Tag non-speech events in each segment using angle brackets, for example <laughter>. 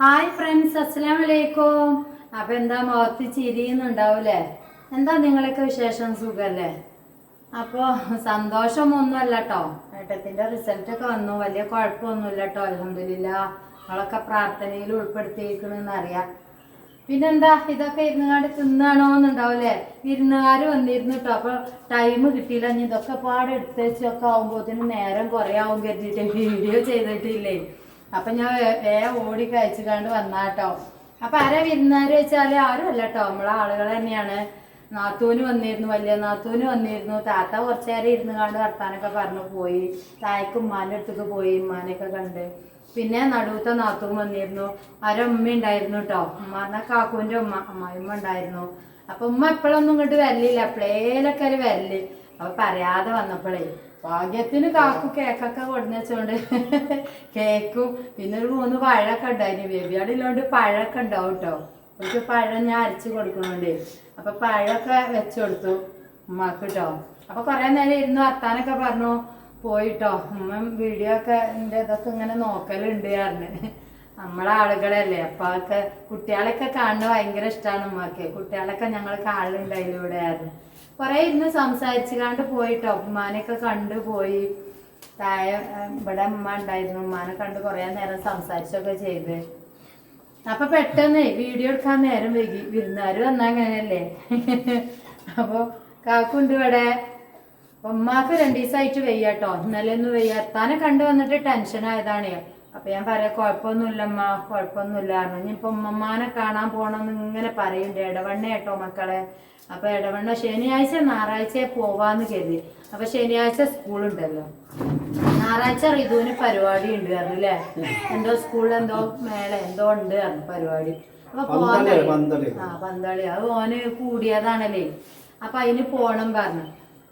Hi friends അസ്സലാം വലൈക്കും അപ്പൊ എന്താ മുഖത്ത് ചിരിയുന്നുണ്ടാവൂലേ എന്താ നിങ്ങളൊക്കെ വിശേഷം? സുഖല്ലേ? അപ്പോ സന്തോഷമൊന്നുമല്ല കേട്ടോ ഏട്ടത്തിന്റെ റിസൾട്ട് ഒക്കെ വന്നു. വലിയ കുഴപ്പമൊന്നുമില്ല കേട്ടോ അലഹമില്ല അവളൊക്കെ പ്രാർത്ഥനയിൽ ഉൾപ്പെടുത്തിയിരിക്കണെന്ന് അറിയാം. പിന്നെന്താ? ഇതൊക്കെ ഇരുന്നുകാണ്ട് തിന്നാണോന്നുണ്ടാവൂലേ വിരുന്നുകാർ വന്നിരുന്നു കേട്ടോ അപ്പൊ ടൈം കിട്ടിയില്ല. ഇനി ഇതൊക്കെ പാടെ എടുത്തേച്ചൊക്കെ നേരം കുറേ ആവും കരുതിയിട്ട്. <laughs> വീഡിയോ ചെയ്തിട്ടില്ലേ? അപ്പൊ ഞാൻ വേഗം ഓടി കഴിച്ചു കണ്ട് വന്നാട്ടോ. അപ്പൊ ആരാ വിരുന്നാര് വെച്ചാൽ ആരും അല്ല കേട്ടോ നമ്മളെ ആളുകൾ തന്നെയാണ്. നാത്തൂന് വന്നിരുന്നു വലിയ നാത്തൂന് വന്നിരുന്നു. താത്ത കുറച്ചു നേരം ഇരുന്ന് കണ്ട് വർത്താനൊക്കെ പറഞ്ഞു പോയി. തായ്ക്ക് ഉമ്മാന്റെ അടുത്തേക്ക് പോയി ഉമ്മാനെയൊക്കെ കണ്ട്. പിന്നെ നടുവത്തെ നാത്തൂൻ വന്നിരുന്നു. ആരമ്മ ഉണ്ടായിരുന്നു കേട്ടോ ഉമ്മ എന്നാ ഉമ്മ അമ്മായിമ്മ ഉണ്ടായിരുന്നു. അപ്പൊ ഉമ്മ എപ്പോഴൊന്നും ഇങ്ങോട്ട് വരലില്ല. എപ്പോഴേലൊക്കെ ഒരു വരൽ. അപ്പൊ പറയാതെ വന്നപ്പോഴേ ഭാഗ്യത്തിന് കാക്കും കേക്കൊക്കെ കൊടുന്ന് വെച്ചോണ്ട് കേക്കും. പിന്നെ ഒരു മൂന്ന് പഴമൊക്കെ ഉണ്ടായിരുന്നു ബേബിയാട് ഇല്ലാണ്ട് പഴമൊക്കെ ഉണ്ടാവും കേട്ടോ അവർക്ക് പഴം ഞാൻ അരച്ച് കൊടുക്കുന്നുണ്ട് അപ്പൊ പഴമൊക്കെ വെച്ചു കൊടുത്തു ഉമ്മാക്ക് കേട്ടോ അപ്പൊ കുറെ നേരം ഇരുന്ന് വർത്താനൊക്കെ പറഞ്ഞു. പോയിട്ടോ ഉമ്മ വീഡിയോ ഒക്കെ ഇതൊക്കെ ഇങ്ങനെ നോക്കലുണ്ട് പറഞ്ഞ്. നമ്മളെ ആളുകളല്ലേ. അപ്പൊ അതൊക്കെ കുട്ടികളെയൊക്കെ കാണുന്നത് ഭയങ്കര ഇഷ്ടമാണ് ഉമ്മക്ക്. കുട്ടികളൊക്കെ ഞങ്ങൾ ഇവിടെ ആയിരുന്നു കുറെ ഇരുന്ന് സംസാരിച്ചുകാണ്ട് പോയിട്ടോ. ഉമ്മാനെയൊക്കെ കണ്ടു പോയി. താഴെ ഇവിടെ ഉമ്മ ഉണ്ടായിരുന്നു. ഉമ്മാനെ കണ്ട് കൊറേ നേരം സംസാരിച്ചൊക്കെ ചെയ്ത്. അപ്പൊ പെട്ടെന്ന് വീഡിയോ എടുക്കാൻ നേരം വൈകി. വിരുന്നാര് വന്നാ അങ്ങനെയല്ലേ? അപ്പൊ കാക്കുണ്ട് ഇവിടെ. ഉമ്മാക്ക് രണ്ടു ദിവസമായിട്ട് വെയ്യാട്ടോ. ഇന്നലെ ഒന്നും വെയ്യാത്താനെ കണ്ടു വന്നിട്ട് ടെൻഷൻ ആയതാണ് അപ്പൊ ഞാൻ പറയാം കുഴപ്പമൊന്നുമില്ല അമ്മ കുഴപ്പമൊന്നുമില്ല. പറഞ്ഞു ഇനിയിപ്പൊ ഉമ്മമാനെ കാണാൻ പോണെന്ന് ഇങ്ങനെ പറയുന്നുണ്ട് ഇടവണ്ണ കേട്ടോ മക്കളെ. അപ്പൊ ഇടവണ്ണ ശനിയാഴ്ച ഞായറാഴ്ച പോവാന്ന് കരുതി. അപ്പൊ ശനിയാഴ്ച സ്കൂളുണ്ടല്ലോ. ഞായറാഴ്ച റിതുവിന് പരിപാടി ഉണ്ട് പറഞ്ഞു അല്ലേ എന്തോ സ്കൂളിൽ എന്തോ മേള എന്തോ ഉണ്ട് പറഞ്ഞു പരിപാടി. അപ്പൊ പോവാൻ. ആ പന്തളി. അത് ഓന് കൂടിയതാണല്ലേ. അപ്പൊ അതിന് പോണം പറഞ്ഞു.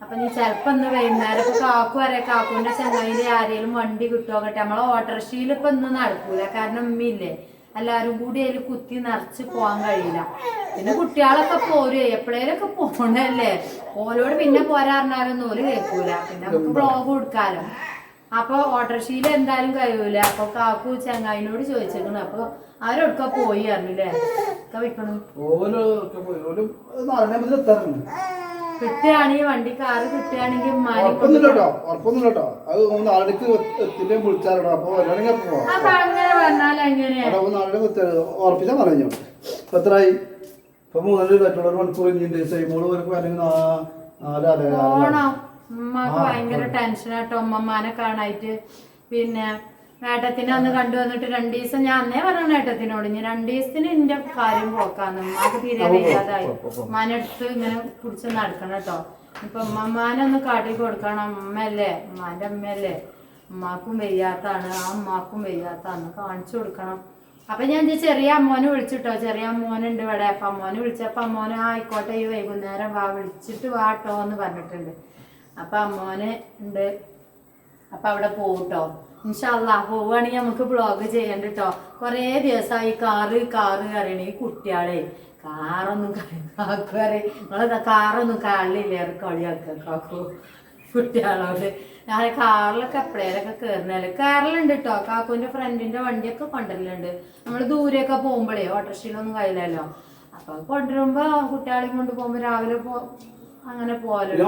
അപ്പൊ നീ ചെലപ്പോ ഇന്ന് വൈകുന്നേരം ഇപ്പൊ കാക്കു വരെ കാക്കുവിന്റെ ചങ്ങായിന്റെ ആരെങ്കിലും വണ്ടി കിട്ടുമോ കേട്ടെ നമ്മളെ ഓട്ടോറിക്ഷയിൽ ഇപ്പൊ ഇന്ന് നടക്കൂല. കാരണം ഉമ്മയില്ലേ എല്ലാരും കൂടി അതിൽ കുത്തി നിറച്ച് പോവാൻ കഴിയില്ല. പിന്നെ കുട്ടികളൊക്കെ പോരുവേ എപ്പോഴേലൊക്കെ പോണല്ലേ? ഓരോട് പിന്നെ പോരാറിഞ്ഞാലൊന്നും ഓൽ കേൾക്കൂല. പിന്നെ നമുക്ക് ബ്ലോഗ് കൊടുക്കാലോ. അപ്പൊ ഓട്ടോറിക്ഷയിൽ എന്തായാലും കഴിയൂല. അപ്പൊ കാക്കു ചങ്ങായിനോട് ചോദിച്ചേക്കണു അപ്പൊ അവരൊക്കെ പോയി അറിഞ്ഞില്ലേ ഒക്കെ വിൽക്കണം. കിട്ടുകയാണെങ്കിൽ വണ്ടി കാറ് കിട്ടുകയാണെങ്കിൽ അത് ഒന്ന് നാളേക്ക് എത്തിന്റെ വിളിച്ചാലോ അപ്പൊ വരാണെങ്കിൽ അപ്പൊ പോവാം. അപ്പൊ അങ്ങനെ പറഞ്ഞാൽ എങ്ങനെയാ? അവിടെ നാളെ ഉറപ്പിച്ചാൽ പറഞ്ഞു ഇപ്പൊ എത്രയായി ഇപ്പൊ മൂന്നര പറ്റുള്ള. ഒരു മണിക്കൂർ സൈമോൾ അല്ലെങ്കിൽ നാലാലേ ഭയങ്കര ടെൻഷനാട്ടോ ഉമ്മമാനെ കാണായിട്ട് പിന്നെ ഏട്ടത്തിനെ അന്ന് കണ്ടു വന്നിട്ട് രണ്ടു ദിവസം ഞാൻ അന്നേ പറഞ്ഞു ഏട്ടത്തിനോട് ഞാൻ രണ്ടു ദിവസത്തിന് എന്റെ കാര്യം പോക്കാന്ന് ഉമ്മാക്ക് തീരെ വയ്യാതായി മനെടുത്ത് ഇങ്ങനെ പിടിച്ച് നടക്കണം കേട്ടോ ഇപ്പൊ ഒന്ന് കാട്ടി കൊടുക്കണം. അമ്മയല്ലേ ഉമ്മാന്റെ അമ്മയല്ലേ ഉമ്മാക്കും വയ്യാത്താണ്. ആ ഉമ്മാക്കും വയ്യാത്താണ്. കാണിച്ചു കൊടുക്കണം. അപ്പൊ ഞാൻ ചെറിയ അമ്മോനെ വിളിച്ചിട്ടോ ചെറിയ അമ്മോനുണ്ട് ഇവിടെ. അപ്പൊ അമ്മോനെ വിളിച്ചപ്പോ അമ്മോനെ "ആ, ആയിക്കോട്ടെ ഈ വൈകുന്നേരം വാ വിളിച്ചിട്ട് വാട്ടോ എന്ന് പറഞ്ഞിട്ടുണ്ട്. അപ്പൊ അമ്മോനെ ഉണ്ട് അപ്പൊ അവിടെ പോട്ടോ ഇൻഷാല്ലാ പോവുകയാണെങ്കിൽ നമുക്ക് ബ്ലോഗ് ചെയ്യണ്ട കേട്ടോ കുറേ ദിവസമായി കാറ് കാറ് കറിയണേ ഈ കുട്ടിയാളെ. കാറൊന്നും കറി <laughs> നിങ്ങളെ കാറൊന്നും കാണില്ലേ? കളിയാക്കുക കാക്കു കുട്ടികളോട് ഞാൻ കാറിലൊക്കെ എപ്പോഴേലൊക്കെ കയറുന്നല്ലേ കയറലുണ്ട് കേട്ടോ കാക്കുവിന്റെ ഫ്രണ്ടിന്റെ വണ്ടിയൊക്കെ കൊണ്ടുവരലുണ്ട്. നമ്മൾ ദൂരെയൊക്കെ പോകുമ്പോഴേ ഓട്ടോറിക്ഷയിലൊന്നും കയ്യിലല്ലോ അപ്പൊ കൊണ്ടുവരുമ്പോ കുട്ടികളെയും കൊണ്ട് പോകുമ്പോ രാവിലെ പോ അങ്ങനെ വലുതല്ലേ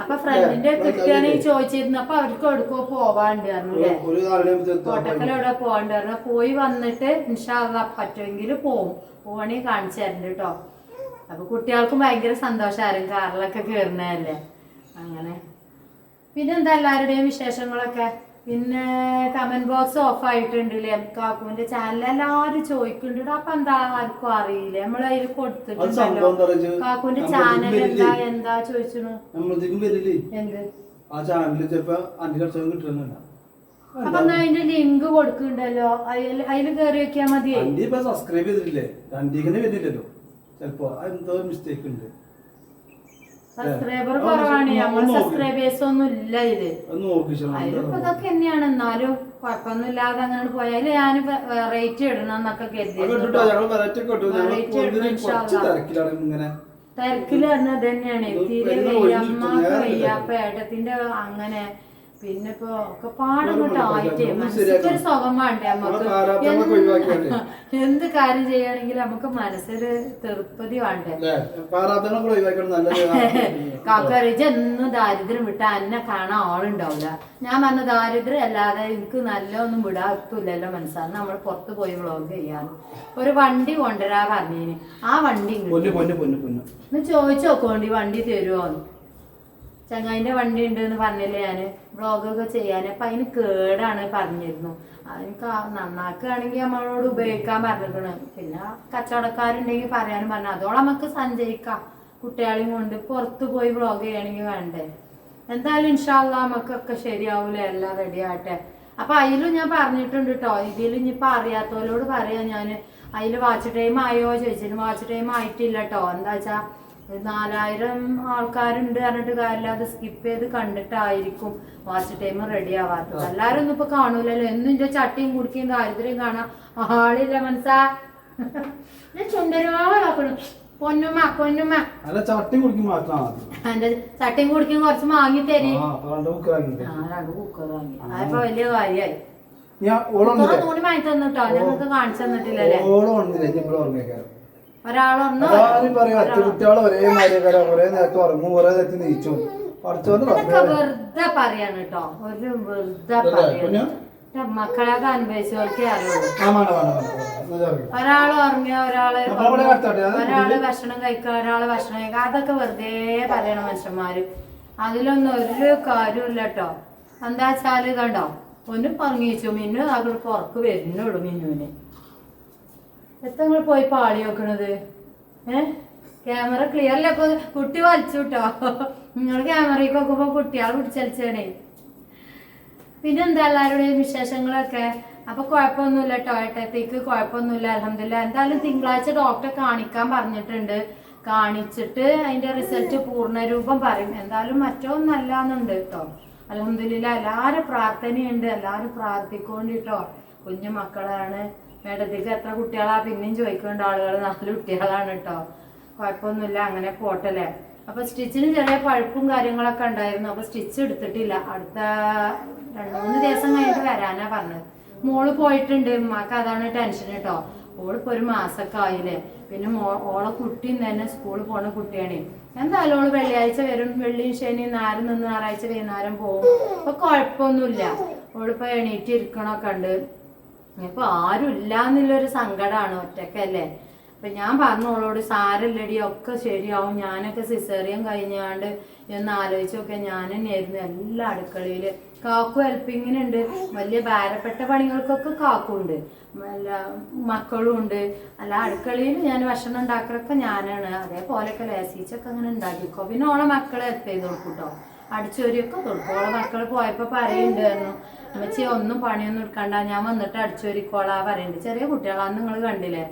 അപ്പൊ ഫ്രണ്ടിന്റെ കിട്ടുകയാണെങ്കിൽ ചോദിച്ചിരുന്നു അപ്പൊ അവർക്ക് എവിടെക്കോ പോവാണ്ട്? കോട്ടക്കൽ എവിടെ പോവാണ്ട്? പറഞ്ഞു പോയി വന്നിട്ട് ഇൻഷാല്ല പറ്റുമെങ്കിൽ പോവും. പോവണി കാണിച്ചു തരണ്ട് കേട്ടോ അപ്പൊ കുട്ടികൾക്കും ഭയങ്കര സന്തോഷമായിരുന്നു കാറിലൊക്കെ കയറുന്നതല്ലേ അങ്ങനെ. പിന്നെന്താ എല്ലാവരുടെയും വിശേഷങ്ങളൊക്കെ? പിന്നെ കമന്റ് ബോക്സ് ഓഫ് ആയിട്ടുണ്ട് അല്ലേ കാക്കുവിന്റെ ചാനൽ എല്ലാവരും ചോദിക്കുന്നുണ്ട്. അപ്പൊ എന്താ ആർക്കും അറിയില്ല. നമ്മൾ അതിൽ അത് കൊടുത്തിട്ടുണ്ടല്ലോ കാക്കുവിന്റെ ചാനൽ എന്താ? എന്താ ചോദിച്ചു എന്ത്? ആ ചാനലിൽ ചിലപ്പോ അഞ്ചു ലക്ഷം കിട്ടുന്നില്ല അപ്പൊ അതിന്റെ ലിങ്ക് കൊടുക്കുന്നുണ്ടല്ലോ. അതിൽ കേറി വെക്കാൻ വെക്കാ മതി സബ്സ്ക്രൈബ് ചെയ്തിട്ടില്ലേ? രണ്ടീക്കനെ വരുന്നില്ലല്ലോ. ചെലപ്പോ എന്തോ മിസ്റ്റേക്ക് ഉണ്ട്. സബ്സ്ക്രൈബർ കുറവാണ്. നമ്മൾ സബ്സ്ക്രൈബേഴ്സ് ഒന്നും ഇല്ല ഇത്. ഒന്ന് നോക്കിച്ചോ അതിലിപ്പോ ഇതൊക്കെ തന്നെയാണ്. എന്നാലും കുഴപ്പമൊന്നുമില്ലാതെ അങ്ങനെ പോയാൽ ഞാൻ റേറ്റ് ഇടണം എന്നൊക്കെ കരുതി തന്നെയാണ്. തീരെ പെണ്ണ് വയ്യ. ഒഴിഞ്ഞ് വയ്യ. അപ്പൊ ഏട്ടത്തിന്റെ അങ്ങനെ പിന്നെ ഇപ്പൊ ഒക്കെ പാടങ്ങോട്ട് ആയിട്ടേ. മനസ്സിലൊരു സുഖം വേണ്ടേ നമുക്ക്? എന്ത് കാര്യം ചെയ്യണമെങ്കിൽ നമുക്ക് മനസ്സിൽ തെറുപ്പതി വേണ്ടേ? <laughs> കാക്കറിച്ച് എന്നും ദാരിദ്ര്യം വിട്ട എന്നെ കാണാൻ ആളുണ്ടാവില്ല ഞാൻ പറഞ്ഞ ദാരിദ്ര്യം അല്ലാതെ എനിക്ക് നല്ല ഒന്നും വിടാത്തില്ലല്ലോ മനസ്സാണ് നമ്മൾ പുറത്ത് പോയി വ്ളോഗ് ചെയ്യാൻ. ഒരു വണ്ടി കൊണ്ടുവരാ പറഞ്ഞേന്. ആ വണ്ടി ചോദിച്ചു നോക്കോണ്ടി വണ്ടി തരുമോന്ന് ചങ്ങായിന്റെ വണ്ടി ഉണ്ട് എന്ന് പറഞ്ഞില്ലേ ഞാൻ? വ്ളോഗൊക്കെ ചെയ്യാൻ. അപ്പൊ അതിന് കേടാണ് പറഞ്ഞിരുന്നു. അതിനൊക്കെ നന്നാക്കുകയാണെങ്കിൽ നമ്മളോട് ഉപയോഗിക്കാൻ പറഞ്ഞിരിക്കണ്. പിന്നെ കച്ചവടക്കാരുണ്ടെങ്കിൽ പറയാനും പറഞ്ഞു. അതോടെ നമുക്ക് സഞ്ചരിക്കാം. കുട്ടികളെയും കൊണ്ട് പുറത്ത് പോയി വ്ളോഗ് ചെയ്യണമെങ്കിൽ വേണ്ടേ. എന്തായാലും ഇൻഷാല്ല നമുക്കൊക്കെ ശരിയാവൂലേ? എല്ലാം റെഡി ആവട്ടെ അപ്പൊ അതിലും ഞാൻ പറഞ്ഞിട്ടുണ്ട് കേട്ടോ ഇതിൽ ഇനിയിപ്പൊ അറിയാത്തവരോട് പറയാം ഞാൻ അതിൽ വാച്ച് ടൈം ആയോ ചോദിച്ചിട്ട് വാച്ച് ടൈം ആയിട്ടില്ല കേട്ടോ എന്താ വെച്ചാ നാലായിരം ആൾക്കാരുണ്ട് പറഞ്ഞിട്ട് കാര്യമില്ല. അത് സ്കിപ്പ് ചെയ്ത് കണ്ടിട്ടായിരിക്കും. വാച്ച് ടൈം റെഡി ആവാത്തത്. എല്ലാരും ഒന്നും ഇപ്പൊ കാണൂലല്ലോ. എന്നും എന്റെ ചട്ടിയും കുടിക്കുകയും ദാരിദ്ര്യം കാണാം ആളില്ല മനസ്സാ. ഞാൻ ചുണ്ടരോളാക്കണം പൊന്നുമ്മ പൊന്നുമ്മ. അല്ല ചട്ടി കുടിക്കും എന്റെ ചട്ടിയും കുടിക്കും കുറച്ച് വാങ്ങി തരേ. കുക്കർ വാങ്ങി. അതിപ്പോ വലിയ കാര്യമായി ഞാൻ വാങ്ങി തന്നിട്ടോ ഞങ്ങൾക്ക് കാണിച്ചു തന്നിട്ടില്ലല്ലേ? ഓളം ഒരാളൊന്നും കുട്ടികളെ ഒരേ മാതിരിക്കാരം ഒരേ നേരത്തെ ഉറങ്ങും ഒരേ നേരത്തെ നീച്ചും. വെറുതെ പറയാണ് കേട്ടോ. ഒരു വെറുതെ പറയാണ്. മക്കളൊക്കെ അനുഭവിച്ചവർക്കേ അറിയുള്ളൂ. ഒരാൾ ഉറങ്ങിയ ഒരാൾ അവിടെ ഒരാൾ ഭക്ഷണം കഴിക്കുക ഒരാൾ ഭക്ഷണം കഴിക്കുക. അതൊക്കെ വെറുതെ പറയണ മനുഷ്യന്മാര്. അതിലൊന്നും ഒരു കാര്യമില്ല കേട്ടോ. എന്താ വെച്ചാൽ കണ്ടോ? ഒന്ന് പറഞ്ഞു മിന്നു അങ്ങോട്ട് പുറക്ക് വരുന്നുള്ളൂ മിന്നുവിന്. എത്ര നിങ്ങൾ പോയി പാളി വെക്കണത് ഏ? ക്യാമറ ക്ലിയർ അല്ല. ഇപ്പൊ കുട്ടി വലിച്ചു കിട്ടോ നിങ്ങൾ ക്യാമറയ്ക്ക് നോക്കുമ്പോ കുട്ടിയാൾ പിടിച്ചലിച്ചേണേ പിന്നെ എന്താ എല്ലാവരുടെയും വിശേഷങ്ങളൊക്കെ? അപ്പൊ കുഴപ്പമൊന്നുമില്ല കേട്ടോ ഏട്ടത്തേക്ക് കുഴപ്പമൊന്നുമില്ല. അലഹമില്ല എന്തായാലും തിങ്കളാഴ്ച ഡോക്ടറെ കാണിക്കാൻ പറഞ്ഞിട്ടുണ്ട്. കാണിച്ചിട്ട് അതിന്റെ റിസൾട്ട് പൂർണരൂപം പറയും. എന്തായാലും മറ്റൊന്നല്ല എന്നുണ്ട് കേട്ടോ അലഹമില്ല എല്ലാവരും പ്രാർത്ഥനയുണ്ട്. എല്ലാവരും പ്രാർത്ഥിക്കൊണ്ട് കേട്ടോ കുഞ്ഞു മക്കളാണ്. മേഡത്തേക്ക് എത്ര കുട്ടികളാ? പിന്നെയും ചോദിക്കേണ്ട ആളുകൾ നാല് കുട്ടികളാണ് കേട്ടോ കുഴപ്പമൊന്നുമില്ല അങ്ങനെ പോട്ടല്ലേ? അപ്പൊ സ്റ്റിച്ചിന് ചെറിയ പഴുപ്പും കാര്യങ്ങളൊക്കെ ഉണ്ടായിരുന്നു. അപ്പൊ സ്റ്റിച്ച് എടുത്തിട്ടില്ല. അടുത്ത രണ്ടു മൂന്ന് ദിവസം കഴിഞ്ഞിട്ട് വരാനാ പറഞ്ഞത്. മോൾ പോയിട്ടുണ്ട്. ഉമ്മാക്ക് അതാണ് ടെൻഷൻ കേട്ടോ ഓളിപ്പോ ഒരു മാസൊക്കെ ആയില്ലേ. പിന്നെ മോ ഓളെ കുട്ടിയും തന്നെ സ്കൂളിൽ പോണ കുട്ടിയാണ്. എന്തായാലും ഓൾ വെള്ളിയാഴ്ച വരും. വെള്ളിയും ശനിയും നാരം നിന്ന് ഞായറാഴ്ച വൈകുന്നേരം പോകും അപ്പൊ കുഴപ്പമൊന്നുമില്ല ഓളിപ്പോ എണീറ്റ് ഇരിക്കണൊക്കെ ഉണ്ട്. ഇപ്പൊ ആരും ഇല്ല എന്നുള്ളൊരു സങ്കടമാണ് ഒറ്റക്കല്ലേ? അപ്പൊ ഞാൻ പറഞ്ഞോളോട് സാരല്ലടി ഒക്കെ ശരിയാവും. ഞാനൊക്കെ സിസേറിയം കഴിഞ്ഞാണ്ട് എന്ന് ആലോചിച്ചൊക്കെ ഞാൻ തന്നെയായിരുന്നു എല്ലാ അടുക്കളയിൽ. കാക്കു ഹെൽപ്പിങ്ങിനുണ്ട്. വലിയ ഭാരപ്പെട്ട പണികൾക്കൊക്കെ കാക്കുണ്ട്. നല്ല മക്കളും ഉണ്ട്. അല്ല അടുക്കളയിൽ ഞാൻ ഭക്ഷണം ഉണ്ടാക്കലൊക്കെ ഞാനാണ്. അതേപോലെയൊക്കെ ലേസീച്ചൊക്കെ അങ്ങനെ ഉണ്ടാക്കിക്കോ. പിന്നെ ഓളെ മക്കളെ ഹെൽപ്പ് ചെയ്ത് കൊടുക്കും കേട്ടോ അടിച്ചോരിയൊക്കെ കൊടുക്കും. ഓളെ മക്കൾ പോയപ്പോ പറയുന്നുണ്ടായിരുന്നു അമ്മച്ചി ഒന്നും പണിയൊന്നും എടുക്കണ്ട. ഞാൻ വന്നിട്ട് അടിച്ചോരിക്കോളാ പറയുന്നുണ്ട്. ചെറിയ കുട്ടികളാന്ന് നിങ്ങൾ കണ്ടില്ലേ?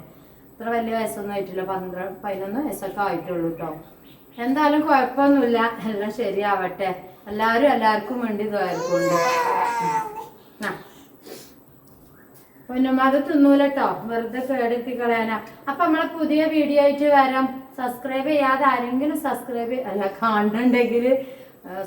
ഇത്ര വലിയ വയസ്സൊന്നും ആയിട്ടില്ല. പന്ത്രണ്ട് പതിനൊന്ന് വയസ്സൊക്കെ ആയിട്ടുള്ളൂ കേട്ടോ എന്തായാലും കുഴപ്പമൊന്നുമില്ല. എല്ലാം ശരിയാവട്ടെ. എല്ലാവരും എല്ലാവർക്കും വേണ്ടി ഇതായിരിക്കും പിന്നെ അത് തിന്നൂലട്ടോ വെറുതെ കേടെത്തി കളയാനാ അപ്പൊ നമ്മളെ പുതിയ വീഡിയോ ആയിട്ട് വരാം. സബ്സ്ക്രൈബ് ചെയ്യാതെ ആരെങ്കിലും സബ്സ്ക്രൈബ് അല്ല കാണുന്നുണ്ടെങ്കിൽ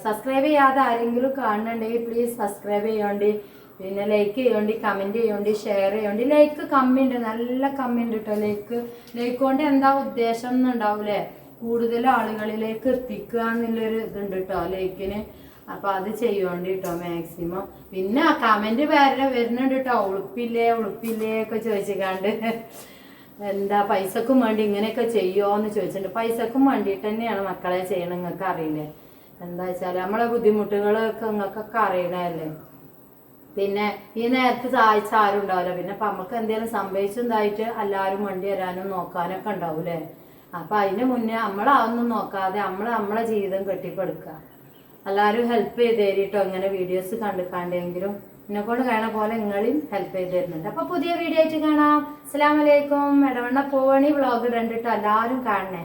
സബ്സ്ക്രൈബ് ചെയ്യാതെ ആരെങ്കിലും കാണുന്നുണ്ടെങ്കിൽ പ്ലീസ് സബ്സ്ക്രൈബ് ചെയ്യണ്ടി പിന്നെ ലൈക്ക് ചെയ്യണ്ടി കമന്റ് ചെയ്യണ്ടി ഷെയർ ചെയ്യണ്ടി. ലൈക്ക് കമ്മിണ്ട് നല്ല കമ്മിണ്ട് കേട്ടോ ലൈക്ക് ലൈക്ക് കൊണ്ട് എന്താ ഉദ്ദേശം എന്നുണ്ടാവൂലേ? കൂടുതൽ ആളുകളിലേക്ക് എത്തിക്കുക എന്നുള്ളൊരു ഇതുണ്ട് കേട്ടോ ലൈക്കിന് അപ്പൊ അത് ചെയ്യണ്ടി കേട്ടോ മാക്സിമം പിന്നെ കമന്റ് വേറെ വരുന്നുണ്ട് കേട്ടോ ഉളുപ്പില്ലേ ഉളുപ്പില്ലേ ഒക്കെ ചോദിച്ചിക്കാണ്ട്. എന്താ പൈസക്കും വേണ്ടി ഇങ്ങനെയൊക്കെ ചെയ്യോ എന്ന് ചോദിച്ചിട്ടുണ്ട്. പൈസക്കും വേണ്ടിയിട്ട് തന്നെയാണ് മക്കളെ ചെയ്യണം നിങ്ങൾക്ക് അറിയില്ലേ? എന്താ വെച്ചാൽ നമ്മളെ ബുദ്ധിമുട്ടുകളൊക്കെ നിങ്ങൾക്കൊക്കെ അറിയണല്ലേ പിന്നെ ഈ നേരത്തെ സഹായിച്ച ആരും ഉണ്ടാവില്ല. പിന്നെ അപ്പൊ നമുക്ക് എന്തെങ്കിലും സംഭവിച്ചതായിട്ട് എല്ലാവരും വണ്ടി വരാനും നോക്കാനൊക്കെ ഉണ്ടാവൂലേ അപ്പൊ അതിന് മുന്നേ നമ്മളതൊന്നും നോക്കാതെ നമ്മൾ നമ്മളെ ജീവിതം കെട്ടിപ്പടുക്കുക എല്ലാവരും ഹെൽപ്പ് ചെയ്ത് തരിട്ടോ ഇങ്ങനെ വീഡിയോസ് കണ്ടിക്കാണ്ടെങ്കിലും. എന്നെ കൊണ്ട് കാണ പോലെ നിങ്ങളും ഹെൽപ്പ് ചെയ്ത് തരുന്നുണ്ട് അപ്പൊ പുതിയ വീഡിയോ ആയിട്ട് കാണാം. അസ്സാം വലൈക്കും ഇടവണ്ണ പോവണി വ്ളോഗ് ഇടണ്ടിട്ടോ എല്ലാവരും കാണണേ.